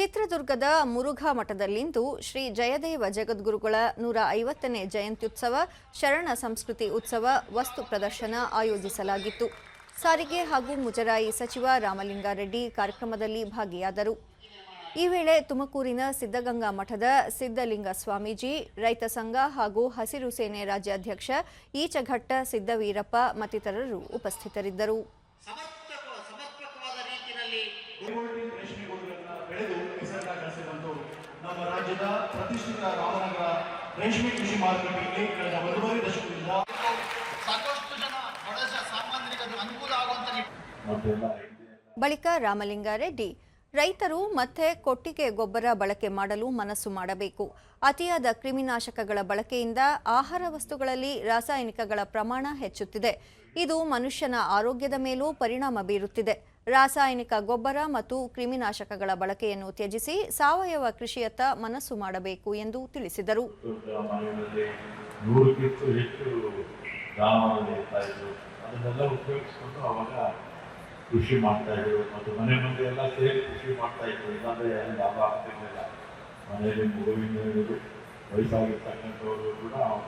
ಚಿತ್ರದುರ್ಗದ ಮುರುಘಾ ಮಠದಲ್ಲಿಂದು ಶ್ರೀ ಜಯದೇವ ಜಗದ್ಗುರುಗಳ ನೂರ ಐವತ್ತನೇ ಜಯಂತ್ಯುತ್ಸವ ಶರಣ ಸಂಸ್ಕೃತಿ ಉತ್ಸವ ವಸ್ತು ಪ್ರದರ್ಶನ ಆಯೋಜಿಸಲಾಗಿತ್ತು. ಸಾರಿಗೆ ಹಾಗೂ ಮುಜರಾಯಿ ಸಚಿವ ರಾಮಲಿಂಗಾರೆಡ್ಡಿ ಕಾರ್ಯಕ್ರಮದಲ್ಲಿ ಭಾಗಿಯಾದರು. ಈ ವೇಳೆ ತುಮಕೂರಿನ ಸಿದ್ಧಗಂಗಾ ಮಠದ ಸಿದ್ಧಲಿಂಗ ಸ್ವಾಮೀಜಿ ರೈತ ಸಂಘ ಹಾಗೂ ಹಸಿರು ಸೇನೆ ರಾಜ್ಯಾಧ್ಯಕ್ಷ ಈಚಘಟ್ಟ ಸಿದ್ದವೀರಪ್ಪ ಮತ್ತಿತರರು ಉಪಸ್ಥಿತರಿದ್ದರು. ಬಂದು ನಮ್ಮ ರಾಜ್ಯದ ಪ್ರತಿಷ್ಠಿತ ರಾಮನಗರ ರೇಷ್ಮೆ ಕೃಷಿ ಮಾರುಕಟ್ಟೆಯಲ್ಲಿ ಕಳೆದ ಒಂದೂವರೆ ದಶಕದಿಂದ ಸಾಕಷ್ಟು ಜನ ಸಾಮಾನ್ಯರಿಗೆ ಅನುಕೂಲ ಆಗುವಂತ ಬಳಿಕ ರಾಮಲಿಂಗಾರೆಡ್ಡಿ ರೈತರು ಮತ್ತೆ ಕೊಟ್ಟಿಗೆ ಗೊಬ್ಬರ ಬಳಕೆ ಮಾಡಲು ಮನಸ್ಸು ಮಾಡಬೇಕು. ಅತಿಯಾದ ಕ್ರಿಮಿನಾಶಕಗಳ ಬಳಕೆಯಿಂದ ಆಹಾರ ವಸ್ತುಗಳಲ್ಲಿ ರಾಸಾಯನಿಕಗಳ ಪ್ರಮಾಣ ಹೆಚ್ಚುತ್ತಿದೆ. ಇದು ಮನುಷ್ಯನ ಆರೋಗ್ಯದ ಮೇಲೂ ಪರಿಣಾಮ ಬೀರುತ್ತಿದೆ. ರಾಸಾಯನಿಕ ಗೊಬ್ಬರ ಮತ್ತು ಕ್ರಿಮಿನಾಶಕಗಳ ಬಳಕೆಯನ್ನು ತ್ಯಜಿಸಿ ಸಾವಯವ ಕೃಷಿಯತ್ತ ಮನಸ್ಸು ಮಾಡಬೇಕು ಎಂದು ತಿಳಿಸಿದರು. ಕೃಷಿ ಮಾಡ್ತಾ ಇದ್ರು. ಮತ್ತು ಮನೆ ಮಂದಿ ಎಲ್ಲ ಸೇರಿ ಕೃಷಿ ಮಾಡ್ತಾ ಇದ್ರು. ಇಲ್ಲಾಂದ್ರೆ ಏನು ಲಾಭ ಆಗ್ತಿರ್ಲಿಲ್ಲ. ಮನೆಯಲ್ಲಿ ಮಗುವಿನ ವಯಸ್ಸಾಗಿರ್ತಕ್ಕಂಥವರು ಕೂಡ ಅವ್ರ